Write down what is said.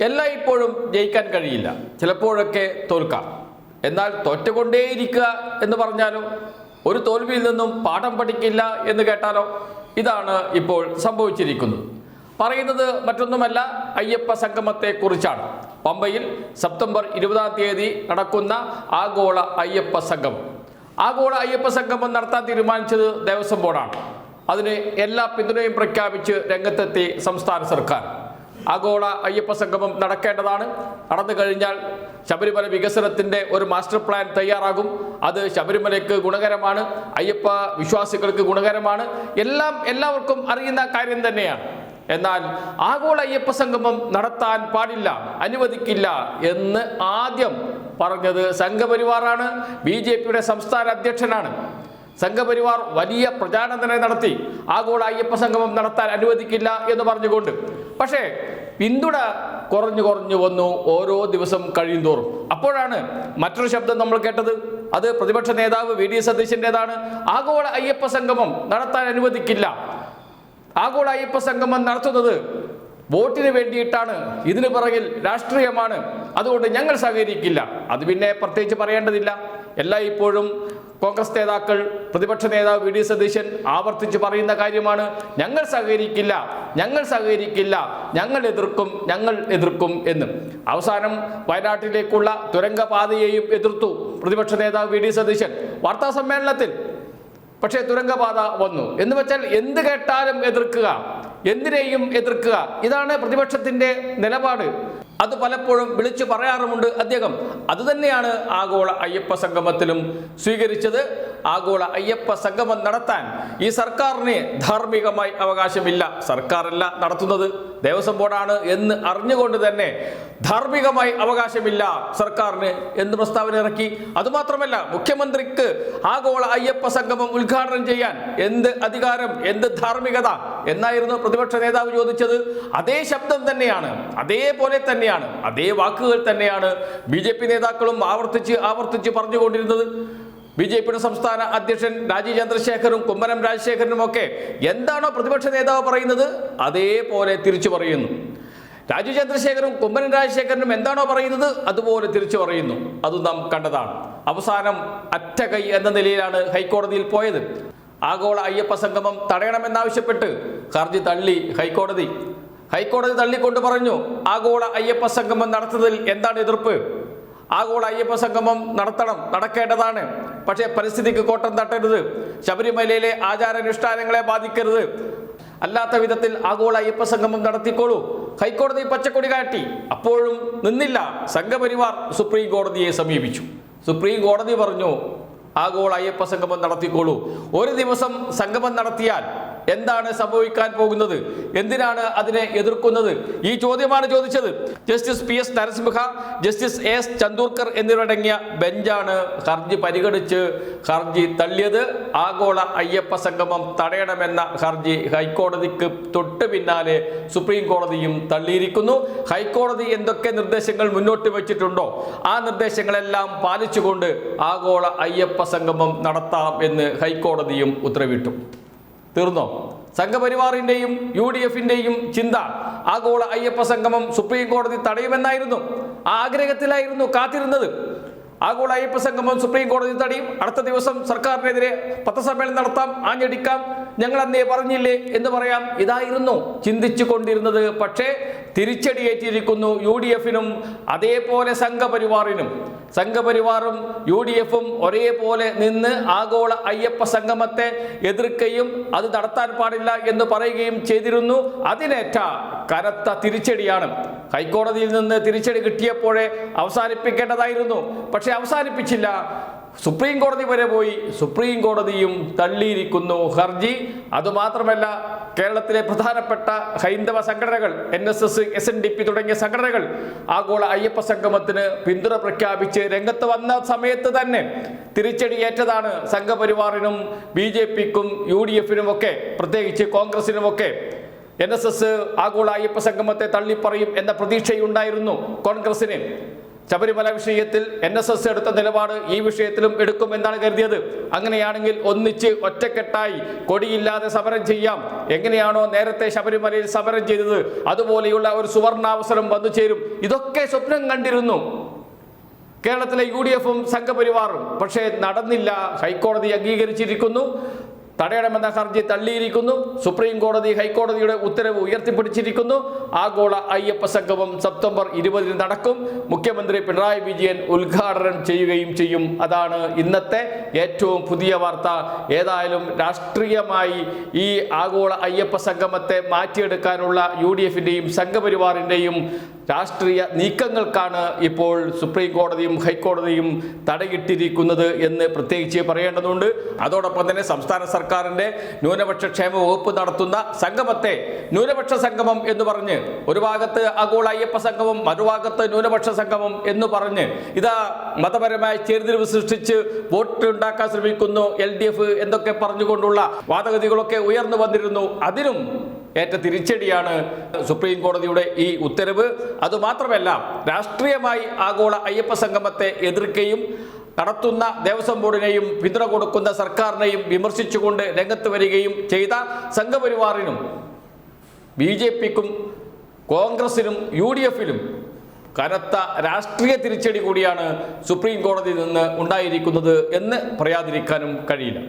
എല്ലായ്പ്പോഴും ജയിക്കാൻ കഴിയില്ല. ചിലപ്പോഴൊക്കെ തോൽക്കാം. എന്നാൽ തോറ്റുകൊണ്ടേയിരിക്കുക എന്ന് പറഞ്ഞാലോ? ഒരു തോൽവിയിൽ നിന്നും പാഠം പഠിക്കില്ല എന്ന് കേട്ടാലോ? ഇതാണ് ഇപ്പോൾ സംഭവിച്ചിരിക്കുന്നത്. പറയുന്നത് മറ്റൊന്നുമല്ല അയ്യപ്പ സംഗമത്തെക്കുറിച്ചാണ്. പമ്പയിൽ സെപ്റ്റംബർ ഇരുപതാം തീയതി നടക്കുന്ന ആഗോള അയ്യപ്പ സംഗമം. ആഗോള അയ്യപ്പ സംഗമം നടത്താൻ തീരുമാനിച്ചത് ദേവസ്വം ബോർഡാണ്. അതിന് എല്ലാ പിന്തുണയും പ്രഖ്യാപിച്ച് രംഗത്തെത്തി സംസ്ഥാന സർക്കാർ. ആഗോള അയ്യപ്പ സംഗമം നടക്കേണ്ടതാണ്. നടന്നു കഴിഞ്ഞാൽ ശബരിമല വികസനത്തിന്റെ ഒരു മാസ്റ്റർ പ്ലാൻ തയ്യാറാകും. അത് ശബരിമലയ്ക്ക് ഗുണകരമാണ്. അയ്യപ്പ വിശ്വാസികൾക്ക് ഗുണകരമാണ്. എല്ലാം എല്ലാവർക്കും അറിയുന്ന കാര്യം തന്നെയാണ്. എന്നാൽ ആഗോള അയ്യപ്പ സംഗമം നടത്താൻ പാടില്ല അനുവദിക്കില്ല എന്ന് ആദ്യം പറഞ്ഞത് സംഘപരിവാറാണ്. ബി ജെ പിയുടെ സംസ്ഥാന അധ്യക്ഷനാണ്. സംഘപരിവാർ വലിയ പ്രചാരണം തന്നെ നടത്തി. ആഗോള അയ്യപ്പ സംഗമം നടത്താൻ അനുവദിക്കില്ല എന്ന് പറഞ്ഞുകൊണ്ട്. പക്ഷേ പിന്തുണ കുറഞ്ഞു കുറഞ്ഞു വന്നു ഓരോ ദിവസം കഴിയും തോറും. അപ്പോഴാണ് മറ്റൊരു ശബ്ദം നമ്മൾ കേട്ടത്. അത് പ്രതിപക്ഷ നേതാവ് വി ഡി സതീശന്റെതാണ് ആഗോള അയ്യപ്പ സംഗമം നടത്താൻ അനുവദിക്കില്ല. ആഗോള അയ്യപ്പ സംഗമം നടത്തുന്നത് വോട്ടിന് വേണ്ടിയിട്ടാണ്. ഇതിന് പിറകിൽ രാഷ്ട്രീയമാണ്. അതുകൊണ്ട് ഞങ്ങൾ സഹകരിക്കില്ല. അത് പിന്നെ പ്രത്യേകിച്ച് പറയേണ്ടതില്ല. എല്ലാ ഇപ്പോഴും കോൺഗ്രസ് നേതാക്കൾ പ്രതിപക്ഷ നേതാവ് വി ഡി സതീശൻ ആവർത്തിച്ച് പറയുന്ന കാര്യമാണ് ഞങ്ങൾ സഹകരിക്കില്ല ഞങ്ങൾ സഹകരിക്കില്ല ഞങ്ങൾ എതിർക്കും ഞങ്ങൾ എതിർക്കും എന്ന്. അവസാനം വയനാട്ടിലേക്കുള്ള തുരങ്കപാതയെയും എതിർത്തു പ്രതിപക്ഷ നേതാവ് വി ഡി സതീശൻ. വാർത്താ സമ്മേളനത്തിൽ പക്ഷേ തുരങ്കപാത വന്നു. എന്ന് വെച്ചാൽ എന്ത് കേട്ടാലും എതിർക്കുക എന്തിനേയും എതിർക്കുക. ഇതാണ് പ്രതിപക്ഷത്തിന്റെ നിലപാട്. അത് പലപ്പോഴും വിളിച്ചു പറയാറുമുണ്ട് അദ്ദേഹം. അതുതന്നെയാണ് ആഗോള അയ്യപ്പ സംഗമത്തിലും സ്വീകരിച്ചത്. ആഗോള അയ്യപ്പ സംഗമം നടത്താൻ ഈ സർക്കാരിന് ധാർമ്മികമായി അവകാശമില്ല. സർക്കാരല്ല നടത്തുന്നത്. ദേവസ്വം ബോർഡാണ് എന്ന് അറിഞ്ഞുകൊണ്ട് തന്നെ ധാർമ്മികമായി അവകാശമില്ല സർക്കാരിന് എന്ന് പ്രസ്താവന ഇറക്കി. അതുമാത്രമല്ല മുഖ്യമന്ത്രിക്ക് ആഗോള അയ്യപ്പ സംഗമം ഉദ്ഘാടനം ചെയ്യാൻ എന്ത് അധികാരം എന്ത് ധാർമ്മികത എന്നായിരുന്നു പ്രതിപക്ഷ നേതാവ് ചോദിച്ചത്. അതേ ശബ്ദം തന്നെയാണ് അതേപോലെ തന്നെയാണ് അതേ വാക്കുകൾ തന്നെയാണ് ബി നേതാക്കളും ആവർത്തിച്ച് ആവർത്തിച്ച് പറഞ്ഞുകൊണ്ടിരുന്നത്. ബി ജെ പിയുടെ സംസ്ഥാന അധ്യക്ഷൻ രാജീവ് ചന്ദ്രശേഖരും കുമ്മനം രാജശേഖരനും ഒക്കെ എന്താണോ പ്രതിപക്ഷ നേതാവ് പറയുന്നത് അതേപോലെ തിരിച്ചു പറയുന്നു. രാജീവ് ചന്ദ്രശേഖരും കുമ്മനം രാജശേഖരനും എന്താണോ പറയുന്നത് അതുപോലെ തിരിച്ചു പറയുന്നു. അത് നാം കണ്ടതാണ്. അവസാനം അറ്റകൈ എന്ന നിലയിലാണ് ഹൈക്കോടതിയിൽ പോയത്. ആഗോള അയ്യപ്പ സംഗമം തടയണമെന്നാവശ്യപ്പെട്ട് ഹർജി തള്ളി ഹൈക്കോടതി. ഹൈക്കോടതി തള്ളിക്കൊണ്ട് പറഞ്ഞു ആഗോള അയ്യപ്പ സംഗമം നടത്തുന്നതിൽ എന്താണ് എതിർപ്പ്? ആഗോള അയ്യപ്പ സംഗമം നടത്തണം നടക്കേണ്ടതാണ്. പക്ഷേ പരിസ്ഥിതിക്ക് കോട്ടം തട്ടരുത്. ശബരിമലയിലെ ആചാരാനുഷ്ഠാനങ്ങളെ ബാധിക്കരുത്. അല്ലാത്ത വിധത്തിൽ ആഗോള അയ്യപ്പ സംഗമം നടത്തിക്കോളൂ. ഹൈക്കോടതി പച്ചക്കൊടി കാട്ടി. അപ്പോഴും നിന്നില്ല. സംഘപരിവാർ സുപ്രീം കോടതിയെ സമീപിച്ചു. സുപ്രീം കോടതി പറഞ്ഞു ആഗോള അയ്യപ്പ സംഗമം നടത്തിക്കോളൂ. ഒരു ദിവസം സംഗമം നടത്തിയാൽ എന്താണ് സംഭവിക്കാൻ പോകുന്നത്? എന്തിനാണ് അതിനെ എതിർക്കുന്നത്? ഈ ചോദ്യമാണ് ചോദിച്ചത്. Justice P S Narasimha justice S Chandurkar എന്നിവരടങ്ങിയ ബെഞ്ചാണ് ഹർജി പരിഗണിച്ച് ഹർജി തള്ളിയത്. ആഗോള അയ്യപ്പ സംഗമം തടയണമെന്ന ഹർജി ഹൈക്കോടതിക്ക് തൊട്ട് പിന്നാലെ സുപ്രീം കോടതിയും തള്ളിയിരിക്കുന്നു. ഹൈക്കോടതി എന്തൊക്കെ നിർദ്ദേശങ്ങൾ മുന്നോട്ട് വെച്ചിട്ടുണ്ടോ? ആ നിർദ്ദേശങ്ങളെല്ലാം പാലിച്ചുകൊണ്ട് ആഗോള അയ്യപ്പ സംഗമം നടത്താം എന്ന് ഹൈക്കോടതിയും ഉത്തരവിട്ടു. തീർന്നോ? സംഘപരിവാറിന്റെയും യു ഡി എഫിന്റെയും ചിന്ത ആഗോള അയ്യപ്പ സംഗമം സുപ്രീം കോടതി തടയുമെന്നായിരുന്നു. ആ ആഗ്രഹത്തിലായിരുന്നു കാത്തിരുന്നത്. ആഗോള അയ്യപ്പ സംഗമം സുപ്രീം കോടതി തടയും. അടുത്ത ദിവസം സർക്കാരിനെതിരെ പത്രസമ്മേളനം നടത്താം. ആഞ്ഞടിക്കാം. ഞങ്ങൾ അന്നേ പറഞ്ഞില്ലേ എന്ന് പറയാം. ഇതായിരുന്നു ചിന്തിച്ചു കൊണ്ടിരുന്നത് പക്ഷേ തിരിച്ചടിയേറ്റിരിക്കുന്നു യു ഡി എഫിനും അതേപോലെ സംഘപരിവാറിനും. സംഘപരിവാറും യു ഡി എഫും ഒരേപോലെ നിന്ന് ആഗോള അയ്യപ്പ സംഗമത്തെ എതിർക്കുകയും അത് നടത്താൻ പാടില്ല എന്ന് പറയുകയും ചെയ്തിരുന്നു. അതിനേറ്റ കനത്ത തിരിച്ചടിയാണ്. ഹൈക്കോടതിയിൽ നിന്ന് തിരിച്ചടി കിട്ടിയപ്പോഴേ അവസാനിപ്പിക്കേണ്ടതായിരുന്നു. പക്ഷെ അവസാനിപ്പിച്ചില്ല. സുപ്രീം കോടതി വരെ പോയി. സുപ്രീം കോടതിയും തള്ളിയിരിക്കുന്നു. ഹർജി. അതുമാത്രമല്ല കേരളത്തിലെ പ്രധാനപ്പെട്ട ഹൈന്ദവ സംഘടനകൾ N S S S N D P തുടങ്ങിയ സംഘടനകൾ ആഗോള അയ്യപ്പ സംഗമത്തിന് പിന്തുണ പ്രഖ്യാപിച്ച് രംഗത്ത് വന്ന സമയത്ത് തന്നെ തിരിച്ചടിയേറ്റതാണ് സംഘപരിവാറിനും ബി ജെ പിക്കും യു ഡി എഫിനും ഒക്കെ പ്രത്യേകിച്ച് കോൺഗ്രസിനുമൊക്കെ. എൻ എസ് എസ് ആഗോള അയ്യപ്പ സംഗമത്തെ തള്ളിപ്പറയും എന്ന പ്രതീക്ഷയുണ്ടായിരുന്നു കോൺഗ്രസിന്. ശബരിമല വിഷയത്തിൽ എൻ എസ് എസ് എടുത്ത നിലപാട് ഈ വിഷയത്തിലും എടുക്കും എന്നാണ് കരുതിയത്. അങ്ങനെയാണെങ്കിൽ ഒന്നിച്ച് ഒറ്റക്കെട്ടായി കൊടിയില്ലാതെ സമരം ചെയ്യാം. എങ്ങനെയാണോ നേരത്തെ ശബരിമലയിൽ സമരം ചെയ്തത്? അതുപോലെയുള്ള ഒരു സുവർണാവസരം വന്നു ചേരും. ഇതൊക്കെ സ്വപ്നം കണ്ടിരുന്നു. കേരളത്തിലെ യു ഡി എഫും സംഘപരിവാറും. പക്ഷേ നടന്നില്ല. ഹൈക്കോടതി അംഗീകരിച്ചിരിക്കുന്നു. തടയണമെന്ന ഹർജി തള്ളിയിരിക്കുന്നു. സുപ്രീം കോടതി ഹൈക്കോടതിയുടെ ഉത്തരവ് ഉയർത്തിപ്പിടിച്ചിരിക്കുന്നു. ആഗോള അയ്യപ്പ സംഗമം സെപ്റ്റംബർ ഇരുപതിന് നടക്കും. മുഖ്യമന്ത്രി പിണറായി വിജയൻ ഉദ്ഘാടനം ചെയ്യുകയും ചെയ്യും. അതാണ് ഇന്നത്തെ ഏറ്റവും പുതിയ വാർത്ത. ഏതായാലും രാഷ്ട്രീയമായി ഈ ആഗോള അയ്യപ്പ സംഗമത്തെ മാറ്റിയെടുക്കാനുള്ള യു ഡി എഫിന്റെയും സംഘപരിവാറിന്റെയും രാഷ്ട്രീയ നീക്കങ്ങൾക്കാണ് ഇപ്പോൾ സുപ്രീം കോടതിയും ഹൈക്കോടതിയും തടയിട്ടിരിക്കുന്നത് എന്ന് പ്രത്യേകിച്ച് പറയേണ്ടതുണ്ട്. അതോടൊപ്പം തന്നെ സംസ്ഥാന സർക്കാരിന്റെ ന്യൂനപക്ഷ ക്ഷേമ വകുപ്പ് നടത്തുന്ന സംഗമത്തെ ന്യൂനപക്ഷ സംഗമം എന്ന് പറഞ്ഞ് ഒരു ഭാഗത്ത് ആഗോള അയ്യപ്പ സംഗമം മറുഭാഗത്ത് ന്യൂനപക്ഷ സംഗമം എന്ന് പറഞ്ഞ് ഇതാ മതപരമായ ചേരിതിരിവ് സൃഷ്ടിച്ച് വോട്ട് ഉണ്ടാക്കാൻ ശ്രമിക്കുന്നു എൽ ഡി എഫ് എന്നൊക്കെ പറഞ്ഞുകൊണ്ടുള്ള വാദഗതികളൊക്കെ ഉയർന്നു വന്നിരുന്നു. അതിനും ഏറ്റ തിരിച്ചടിയാണ് സുപ്രീം കോടതിയുടെ ഈ ഉത്തരവ്. അതുമാത്രമല്ല രാഷ്ട്രീയമായി ആഗോള അയ്യപ്പ സംഗമത്തെ എതിർക്കുകയും നടത്തുന്ന ദേവസ്വം ബോർഡിനെയും പിന്തുണ കൊടുക്കുന്ന സർക്കാരിനെയും വിമർശിച്ചുകൊണ്ട് രംഗത്ത് വരികയും ചെയ്ത സംഘപരിവാറിനും ബി ജെ പിക്കും കോൺഗ്രസിനും യു ഡി എഫിലും കനത്ത രാഷ്ട്രീയ തിരിച്ചടി കൂടിയാണ് സുപ്രീം കോടതിയിൽ നിന്ന് ഉണ്ടായിരിക്കുന്നത് എന്ന് പറയാതിരിക്കാനും കഴിയില്ല.